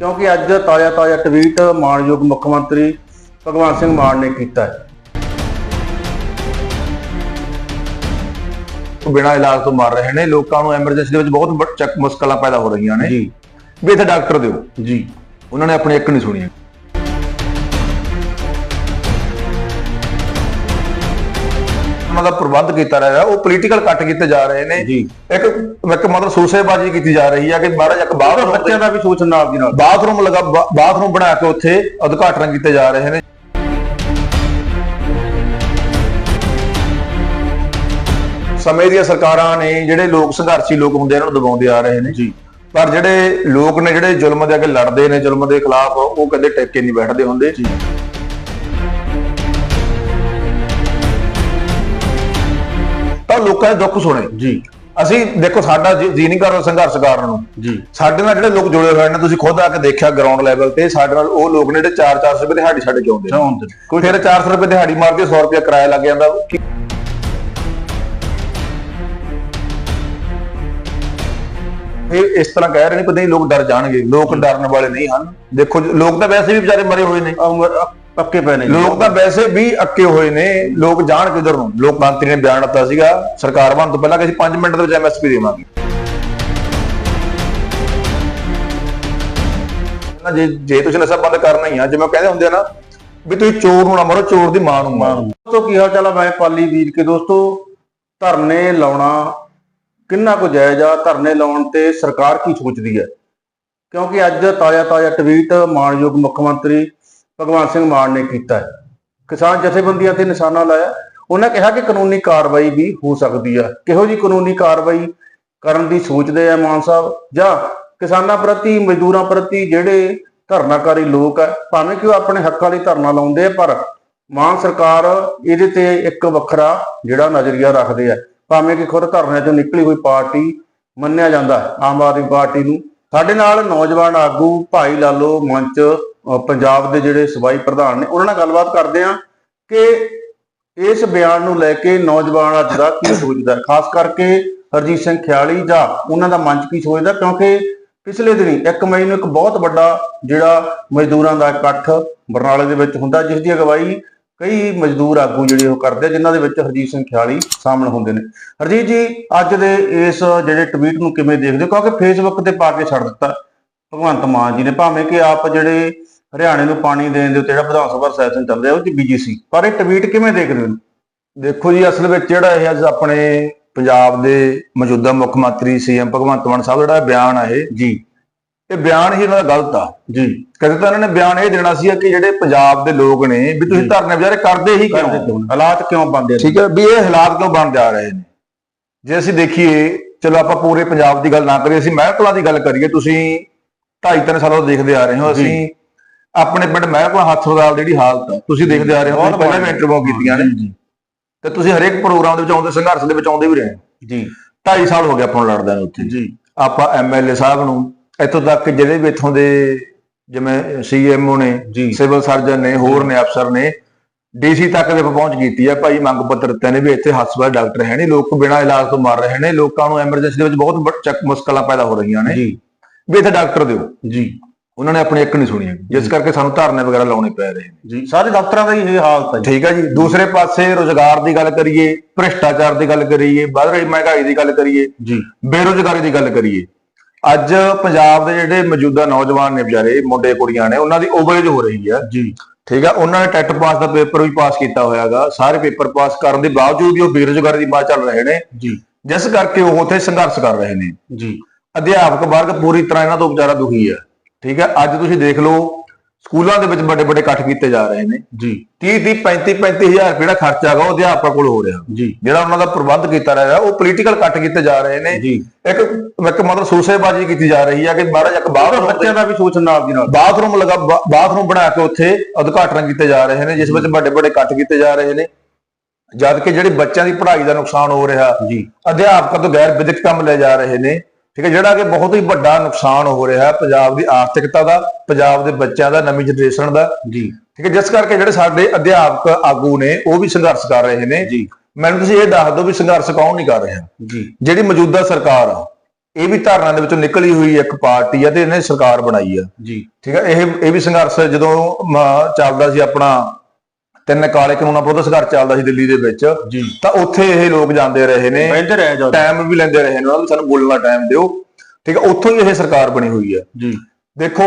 ਕਿਉਂਕਿ ਅੱਜ ਤਾਜ਼ਾ ਤਾਜ਼ਾ ਟਵੀਟ ਮਾਨਯੋਗ ਮੁੱਖ ਮੰਤਰੀ ਭਗਵੰਤ ਸਿੰਘ ਮਾਨ ਨੇ ਕੀਤਾ ਹੈ। ਬਿਨਾਂ ਇਲਾਜ ਤੋਂ ਮਰ ਰਹੇ ਨੇ। ਲੋਕਾਂ ਨੂੰ ਐਮਰਜੈਂਸੀ ਦੇ ਵਿੱਚ ਬਹੁਤ ਚੱਕ ਮੁਸ਼ਕਲਾਂ ਪੈਦਾ ਹੋ ਰਹੀਆਂ ਨੇ। ਜੀ। ਵੀ ਇੱਥੇ ਡਾਕਟਰ ਦਿਓ। ਜੀ। ਉਹਨਾਂ ਨੇ ਆਪਣੀ ਇੱਕ ਨਹੀਂ ਸੁਣੀ। ਉਹਨਾਂ ਦਾ ਪ੍ਰਬੰਧ ਕੀਤਾ ਜਾ ਰਿਹਾ ਉਹ ਪੋਲੀਟੀਕਲ ਕੱਟ ਕੀਤੇ ਜਾ ਰਹੇ ਨੇ। ਇੱਕ ਇੱਕ ਮਤਲਬ ਸੂਸੇਬਾਜ਼ੀ ਕੀਤੀ ਜਾ ਰਹੀ ਹੈ ਕਿ ਮਹਾਰਾਜ ਇੱਕ ਬਾਥਰੂਮ ਬੱਚਿਆਂ ਦਾ ਵੀ ਸੋਚਣ ਨਾਲ ਦੀ ਨਾਲ। ਬਾਥਰੂਮ ਲਗਾ ਬਾਥਰੂਮ ਬਣਾ ਕੇ ਉੱਥੇ ਉਦਘਾਟਨ ਕੀਤੇ ਜਾ ਰਹੇ ਨੇ। ਸਮੇਂ ਦੀਆਂ ਸਰਕਾਰਾਂ ਨੇ ਜਿਹੜੇ ਲੋਕ ਸੰਘਰਸ਼ੀ ਲੋਕ ਹੁੰਦੇ ਇਹਨਾਂ ਨੂੰ ਦਬਾਉਂਦੇ ਆ ਰਹੇ ਨੇ। ਜੀ। ਪਰ ਜਿਹੜੇ ਲੋਕ ਨੇ ਜਿਹੜੇ ਜ਼ੁਲਮ ਦੇ ਅੱਗੇ ਲੜਦੇ ਨੇ ਜ਼ੁਲਮ ਦੇ ਖਿਲਾਫ ਉਹ ਕਦੇ ਟਿਕ ਨਹੀਂ ਬੈਠਦੇ ਹੁੰਦੇ। ਜੀ। ਤਾਂ ਲੋਕਾਂ ਦੇ ਦੁੱਖ ਸੁਣੇ। ਜੀ। ਅਸੀਂ ਦੇਖੋ ਸਾਡਾ ਜੀ ਨਹੀਂ ਕਰ ਰਿਹਾ ਸੰਘਰਸ਼ ਕਰਨ ਨੂੰ। ਜੀ। ਸਾਡੇ ਨਾਲ ਜਿਹੜੇ ਲੋਕ ਜੁੜੇ ਹੋਏ ਨੇ ਤੁਸੀਂ ਖੁਦ ਆ ਕੇ ਦੇਖਿਆ ਗਰਾਊਂਡ ਲੈਵਲ ਤੇ ਸਾਡੇ ਨਾਲ ਉਹ ਲੋਕ ਨੇ ਜਿਹੜੇ 4-400 ਰੁਪਏ ਦਿਹਾੜੀ ਛੱਡ ਕੇ ਆਉਂਦੇ ਨੇ। ਕੋਈ ਫਿਰ 400 ਰੁਪਏ ਦਿਹਾੜੀ ਮਾਰ ਕੇ 100 ਰੁਪਏ ਕਿਰਾਇਆ ਲੱਗ ਜਾਂਦਾ। ਇਹ ਇਸ ਤਰ੍ਹਾਂ ਕਹਿ ਰਹੇ ਨੇ ਕਿ ਨਹੀਂ ਲੋਕ ਡਰ ਜਾਣਗੇ। ਲੋਕ ਡਰਨ ਵਾਲੇ ਨਹੀਂ ਹਨ। ਦੇਖੋ ਲੋਕ ਤਾਂ ਵੈਸੇ ਵੀ ਵਿਚਾਰੇ ਮਰੇ ਹੋਏ ਨੇ। ਪੱਕੇ ਪੈ ਨੇ। ਲੋਕ ਤਾਂ ਵੈਸੇ ਵੀ ਅੱਕੇ ਹੋਏ ਨੇ ਲੋਕ ਜਾਣ ਕਿਧਰ ਨੂੰ? ਲੋਕ ਮੰਤਰੀ ਨੇ ਬਿਆਨ ਦਿੱਤਾ ਸੀਗਾ ਸਰਕਾਰ ਬਣਨ ਤੋਂ ਪਹਿਲਾਂ ਕਿ ਅਸੀਂ 5 ਮਿੰਟ ਦੇ ਵਿੱਚ ਐਮਐਸਪੀ ਦੇਵਾਂਗੇ। ਨਾ ਜੇ ਜੇ ਤੁਸੀਂ ਨਸ਼ਾ ਬੰਦ ਕਰਨਾ ਹੀ ਆ ਜਿਵੇਂ ਕਹਿੰਦੇ ਹੁੰਦੇ ਆ ਨਾ ਵੀ ਤੁਸੀਂ ਚੋਰ ਨੂੰ ਨਾ ਮਾਰੋ ਚੋਰ ਦੀ ਮਾਂ ਨੂੰ ਮਾਰੋ। ਦੋਸਤੋ ਕੀ ਹਾਲ ਚਾਲ ਆ ਮੈਂ ਪਾਲੀ ਵੀਰ ਕੇ ਦੋਸਤੋ? ਧਰਨੇ ਲਾਉਣਾ ਕਿੰਨਾ ਕੁ ਜਾਇਜ਼ ਆ? ਧਰਨੇ ਲਾਉਣ ਤੇ ਸਰਕਾਰ ਕੀ ਸੋਚਦੀ ਹੈ? ਕਿਉਂਕਿ ਅੱਜ ਤਾਜ਼ਾ ਤਾਜ਼ਾ ਟਵੀਟ ਮਾਨਯੋਗ ਮੁੱਖ ਮੰਤਰੀ ਭਗਵੰਤ ਸਿੰਘ ਮਾਨ ਨੇ ਕੀਤਾ ਹੈ। ਕਿਸਾਨ ਜਥੇਬੰਦੀਆਂ ਤੇ ਨਿਸ਼ਾਨਾ ਲਾਇਆ। ਉਹਨਾਂ ਕਿਹਾ ਕਿ ਕਾਨੂੰਨੀ ਕਾਰਵਾਈ ਵੀ ਹੋ ਸਕਦੀ ਹੈ ਕਿਹੋ ਜੀ ਕਾਨੂੰਨੀ ਕਾਰਵਾਈ ਕਰਨ ਦੀ ਸੋਚਦੇ ਆ ਮਾਨ ਸਾਹਿਬ? ਜਾਂ ਕਿਸਾਨਾਂ ਪ੍ਰਤੀ ਮਜ਼ਦੂਰਾਂ ਪ੍ਰਤੀ ਜਿਹੜੇ ਧਰਨਾਕਾਰੀ ਲੋਕ ਆ ਭਾਵੇਂ ਕਿ ਉਹ ਆਪਣੇ ਹੱਕਾਂ ਲਈ ਧਰਨਾ ਲਾਉਂਦੇ ਆ ਪਰ ਮਾਨ ਸਰਕਾਰ ਇਹਦੇ ਤੇ ਇੱਕ ਵੱਖਰਾ ਜਿਹੜਾ ਨਜ਼ਰੀਆ ਰੱਖਦੇ ਆ। ਭਾਵੇਂ ਕਿ ਖੁਦ ਧਰਨੇ ਤੋਂ ਨਿਕਲੀ ਹੋਈ ਪਾਰਟੀ ਮੰਨਿਆ ਜਾਂਦਾ ਹੈ, ਆਮ ਆਦਮੀ ਪਾਰਟੀ ਨੂੰ। ਸਾਡੇ ਨਾਲ ਨੌਜਵਾਨ ਆਗੂ ਭਾਈ ਲਾਲੋ ਮੰਚ ਪੰਜਾਬ ਦੇ ਜਿਹੜੇ ਸਵਾਈ ਪ੍ਰਧਾਨ ਨੇ, ਉਹਨਾਂ ਨਾਲ ਗੱਲਬਾਤ ਕਰਦੇ ਆ ਕਿ ਇਸ ਬਿਆਨ ਨੂੰ ਲੈ ਕੇ ਨੌਜਵਾਨ ਅੱਜ ਦਾ ਕੀ ਸੋਚਦਾ ਖਾਸ ਕਰਕੇ ਹਰਜੀਤ ਸਿੰਘ ਖਿਆਲੀ ਜਾਂ ਉਹਨਾਂ ਦਾ ਮੰਚ ਕੀ ਸੋਚਦਾ ਕਿਉਂਕਿ ਪਿਛਲੇ ਦਿਨੀ 1 ਮਈ ਨੂੰ ਇੱਕ ਬਹੁਤ ਵੱਡਾ ਜਿਹੜਾ ਮਜ਼ਦੂਰਾਂ ਦਾ ਇਕੱਠ ਬਰਨਾਲੇ ਦੇ ਵਿੱਚ ਹੁੰਦਾ, ਜਿਸ ਦੀ ਅਗਵਾਈ ਕਈ ਮਜ਼ਦੂਰ ਆਗੂ ਜਿਹੜੇ ਉਹ ਕਰਦੇ ਆ ਜਿਨ੍ਹਾਂ ਦੇ ਵਿੱਚ ਹਰਜੀਤ ਸਿੰਘ ਖਿਆਲੀ ਸ਼ਾਮਲ ਹੁੰਦੇ ਨੇ। ਹਰਜੀਤ ਜੀ, ਅੱਜ ਦੇ ਇਸ ਜਿਹੜੇ ਟਵੀਟ ਨੂੰ ਕਿਵੇਂ ਦੇਖਦੇ ਹੋ? ਕਿਉਂਕਿ ਫੇਸਬੁੱਕ ਤੇ ਪਾ ਕੇ ਛੱਡ ਦਿੱਤਾ ਭਗਵੰਤ ਮਾਨ ਜੀ ਨੇ, ਭਾਵੇਂ ਕਿ ਆਪ ਜਿਹੜੇ ਹਰਿਆਣੇ ਨੂੰ ਪਾਣੀ ਦੇਣ ਦੇ ਉੱਤੇ ਜਿਹੜਾ ਵਿਧਾਨ ਸਭਾ ਸੈਸ਼ਨ ਚੱਲ ਰਿਹਾ ਉਹ ਚ ਬੀਜੀ ਸੀ ਪਰ ਇਹ ਟਵੀਟ ਕਿਵੇਂ ਦੇਖਦੇ ਹੋ? ਦੇਖੋ ਜੀ ਅਸਲ ਵਿੱਚ ਜਿਹੜਾ ਇਹ ਅੱਜ ਆਪਣੇ ਪੰਜਾਬ ਦੇ ਮੌਜੂਦਾ ਮੁੱਖ ਮੰਤਰੀ ਸੀਐਮ ਭਗਵੰਤ ਮਾਨ ਸਾਹਿਬ ਜਿਹੜਾ ਬਿਆਨ ਆ ਇਹ ਜੀ। ਇਹ ਬਿਆਨ ਹੀ ਉਹਨਾਂ ਦਾ ਗਲਤ ਆ ਜੀ। ਕਦੇ ਤਾਂ ਇਹਨਾਂ ਨੇ ਬਿਆਨ ਇਹ ਦੇਣਾ ਸੀ ਕਿ ਜਿਹੜੇ ਪੰਜਾਬ ਦੇ ਲੋਕ ਨੇ ਵੀ ਤੁਸੀਂ। ਧਰਨੇ ਵਿਚਾਰੇ ਕਰਦੇ ਹੀ ਕਿਉਂ? ਹਾਲਾਤ ਕਿਉਂ ਬਣਦੇ ਠੀਕ ਹੈ ਵੀ ਇਹ ਹਾਲਾਤ ਕਿਉਂ ਬਣ ਜਾ ਰਹੇ ਨੇ? ਜੇ ਅਸੀਂ ਦੇਖੀਏ ਚਲੋ ਆਪਾਂ ਪੂਰੇ ਪੰਜਾਬ ਦੀ ਗੱਲ ਨਾ ਕਰੀਏ ਅਸੀਂ ਮਹਿਕਲਾਂ ਦੀ ਗੱਲ ਕਰੀਏ ਤੁਸੀਂ 2.5 ਸਾਲਾਂ ਤੋਂ ਦੇਖਦੇ ਆ ਰਹੇ ਹੋ। ਅਸੀਂ ਆਪਣੇ ਪਿੰਡ ਮਹਿਕਲਾਂ ਹਸਪਤਾਲ ਦੀ ਜਿਹੜੀ ਹਾਲਤ ਆ ਤੁਸੀਂ ਦੇਖਦੇ ਆ ਰਹੇ ਹੋ ਪਹਿਲਾਂ ਵੀ। ਇੰਟਰਵਿਊ ਕੀਤੀਆਂ ਨੇ। ਤੇ ਤੁਸੀਂ ਹਰੇਕ ਪ੍ਰੋਗਰਾਮ ਦੇ ਵਿੱਚ ਆਉਂਦੇ ਸੰਘਰਸ਼ ਦੇ ਵਿੱਚ ਆਉਂਦੇ ਵੀ ਰਹੇ। ਜੀ। 2.5 ਸਾਲ ਹੋ ਗਏ ਆਪਾਂ ਨੂੰ ਲੜਦਿਆਂ ਨੂੰ ਉੱਥੇ। ਜੀ। ਆਪਾਂ ਐਮਐਲਏ ਸਾਹਿਬ ਨੂੰ ਇੱਥੋਂ ਤੱਕ ਜਿਹੜੇ ਵੀ ਇੱਥੋਂ ਦੇ ਜਿਵੇਂ ਸੀਐਮਓ ਨੇ ਸਿਵਲ ਸਰਜਨ ਨੇ ਹੋਰ ਨੇ ਅਫਸਰ ਨੇ ਡੀਸੀ ਤੱਕ ਦੇ ਪਹੁੰਚ ਕੀਤੀ ਹੈ ਭਾਈ ਮੰਗ ਪੱਤਰ ਦਿੱਤੇ ਨੇ ਵੀ ਇੱਥੇ ਹਸਪਤਾਲ ਡਾਕਟਰ ਹੈ ਨਹੀਂ ਲੋਕ ਬਿਨਾਂ ਇਲਾਜ ਤੋਂ ਮਰ ਰਹੇ ਨੇ ਲੋਕਾਂ ਨੂੰ ਐਮਰਜੈਂਸੀ ਦੇ ਵਿੱਚ ਬਹੁਤ ਚੱਕ ਮੁਸ਼ਕਲਾਂ ਪੈਦਾ ਹੋ ਰਹੀਆਂ ਨੇ। ਜੀ। ਵੀ ਇੱਥੇ ਡਾਕਟਰ ਦਿਓ। ਜੀ। ਉਹਨਾਂ ਨੇ ਆਪਣੀ ਇੱਕ ਨਹੀਂ ਸੁਣੀ ਜਿਸ ਕਰਕੇ ਸਾਨੂੰ ਧਰਨੇ ਵਗੈਰਾ ਲਾਉਣੇ ਪੈ ਰਹੇ ਨੇ। ਜੀ ਸਾਰੇ ਦਫ਼ਤਰਾਂ ਦਾ ਹੀ ਇਹ ਹਾਲਤ ਹੈ ਠੀਕ ਹੈ ਜੀ। ਦੂਸਰੇ ਪਾਸੇ ਰੋਜ਼ਗਾਰ ਦੀ ਗੱਲ ਕਰੀਏ ਭ੍ਰਿਸ਼ਟਾਚਾਰ ਦੀ ਗੱਲ ਕਰੀਏ ਵੱਧ ਰਹੀ ਮਹਿੰਗਾਈ ਦੀ ਗੱਲ ਕਰੀਏ ਜੀ। ਬੇਰੋਜ਼ਗਾਰੀ ਦੀ ਗੱਲ ਕਰੀਏ। ਅੱਜ ਪੰਜਾਬ ਦੇ ਜਿਹੜੇ ਮੌਜੂਦਾ ਨੌਜਵਾਨ ਨੇ ਵਿਚਾਰੇ ਮੁੰਡੇ ਕੁੜੀਆਂ ਨੇ ਉਹਨਾਂ ਦੀ ਓਵਰੇਜ ਹੋ ਰਹੀ ਹੈ। ਜੀ। ਠੀਕ ਆ ਉਹਨਾਂ ਨੇ ਟੈਟ ਪਾਸ ਦਾ ਪੇਪਰ ਵੀ ਪਾਸ ਕੀਤਾ ਹੋਇਆਗਾ। ਸਾਰੇ ਪੇਪਰ ਪਾਸ ਕਰਨ ਦੇ ਬਾਵਜੂਦ ਵੀ ਉਹ ਬੇਰੁਜ਼ਗਾਰੀ ਦੀ ਬਾਤ ਚੱਲ ਰਹੇ ਨੇ। ਜੀ। ਜਿਸ ਕਰਕੇ ਉਹ ਉੱਥੇ ਸੰਘਰਸ਼ ਕਰ ਰਹੇ ਨੇ। ਜੀ। ਅਧਿਆਪਕ ਵਰਗ ਪੂਰੀ ਤਰ੍ਹਾਂ ਇਹਨਾਂ ਤੋਂ ਵਿਚਾਰਾ ਦੁਖੀ ਹੈ। ਠੀਕ ਹੈ ਅੱਜ ਤੁਸੀਂ ਦੇਖ ਲਓ ਸਕੂਲਾਂ ਦੇ ਵਿੱਚ ਵੱਡੇ ਵੱਡੇ ਇਕੱਠ ਕੀਤੇ ਜਾ ਰਹੇ ਨੇ। ਜੀ। 30 30 35 35000 ਰੁਪਏ ਜਿਹੜਾ ਖਰਚਾ ਹੈਗਾ ਉਹ ਅਧਿਆਪਕਾਂ ਕੋਲ ਹੋ ਰਿਹਾ। ਜੀ। ਜਿਹੜਾ ਉਹਨਾਂ ਦਾ ਪ੍ਰਬੰਧ ਕੀਤਾ ਰਿਹਾ ਉਹ ਪੋਲੀਟੀਕਲ ਕੱਟ ਕੀਤੇ ਜਾ ਰਹੇ ਨੇ। ਜੀ। ਇੱਕ ਇੱਕ ਮਤਲਬ ਸੂਸੇਬਾਜ਼ੀ ਕੀਤੀ ਜਾ ਰਹੀ ਹੈ ਕਿ ਮਹਾਰਾਜ ਇੱਕ ਬਾਥਰੂਮ ਬੱਚਿਆਂ ਦਾ ਵੀ ਸੋਚਣ ਨਾਲ ਦੀ ਨਾਲ। ਬਾਥਰੂਮ ਲਗਾ ਬਾਥਰੂਮ ਬਣਾ ਕੇ ਉੱਥੇ ਉਦਘਾਟਨ ਕੀਤੇ ਜਾ ਰਹੇ ਨੇ ਜਿਸ ਵਿੱਚ ਵੱਡੇ ਵੱਡੇ ਕੱਟ ਕੀਤੇ ਜਾ ਰਹੇ ਨੇ। ਜਦ ਕਿ ਜਿਹੜੇ ਬੱਚਿਆਂ ਦੀ ਪੜ੍ਹਾਈ ਦਾ ਨੁਕਸਾਨ ਹੋ ਰਿਹਾ ਜੀ। ਅਧਿਆਪਕਾਂ ਤੋਂ ਗੈਰ ਵਿਦਿਅਕ ਕੰਮ ਲੈ ਜਾ ਰਹੇ ਨੇ। ਠੀਕ ਹੈ ਜਿਹੜਾ ਕਿ ਬਹੁਤ ਹੀ ਵੱਡਾ ਨੁਕਸਾਨ ਹੋ ਰਿਹਾ ਹੈ ਪੰਜਾਬ ਦੀ ਆਰਥਿਕਤਾ ਦਾ ਪੰਜਾਬ ਦੇ ਬੱਚਿਆਂ ਦਾ ਨਵੀਂ ਜਨਰੇਸ਼ਨ ਦਾ। ਜੀ। ਠੀਕ ਹੈ ਜਿਸ ਕਰਕੇ ਜਿਹੜੇ ਸਾਡੇ ਅਧਿਆਪਕ ਆਗੂ ਨੇ ਉਹ ਵੀ ਸੰਘਰਸ਼ ਕਰ ਰਹੇ ਨੇ। ਜੀ। ਮੈਨੂੰ ਤੁਸੀਂ ਇਹ ਦੱਸ ਦਿਓ ਵੀ ਸੰਘਰਸ਼ ਕੌਣ ਨਹੀਂ ਕਰ ਰਿਹਾ। ਜੀ। ਜਿਹੜੀ ਮੌਜੂਦਾ ਸਰਕਾਰ ਆ ਇਹ ਵੀ ਧਾਰਨਾ ਦੇ ਵਿੱਚੋਂ ਨਿਕਲੀ ਹੋਈ ਇੱਕ ਪਾਰਟੀ ਆ ਤੇ ਇਹਨੇ ਸਰਕਾਰ ਬਣਾਈ ਆ। ਜੀ। ਠੀਕ ਹੈ ਇਹ ਇਹ ਵੀ ਸੰਘਰਸ਼ ਜਦੋਂ ਚੱਲਦਾ ਸੀ ਆਪਣਾ ਤਿੰਨ ਕਾਲੇ ਕਾਨੂੰਨਾਂ ਵਿਰੁੱਧ ਸੰਘਰਸ਼ ਚੱਲਦਾ ਸੀ ਦਿੱਲੀ ਦੇ ਵਿੱਚ। ਤਾਂ ਉੱਥੇ ਇਹ ਲੋਕ ਜਾਂਦੇ ਰਹੇ ਨੇ। ਰਹਿ ਟਾਈਮ ਵੀ ਲੈਂਦੇ ਰਹੇ ਨੇ ਉਹਨਾਂ ਨੂੰ ਸਾਨੂੰ ਬੋਲਣ ਟਾਈਮ ਦਿਓ। ਠੀਕ ਹੈ ਉੱਥੋਂ ਹੀ ਇਹ ਸਰਕਾਰ ਬਣੀ ਹੋਈ ਹੈ। ਜੀ। ਦੇਖੋ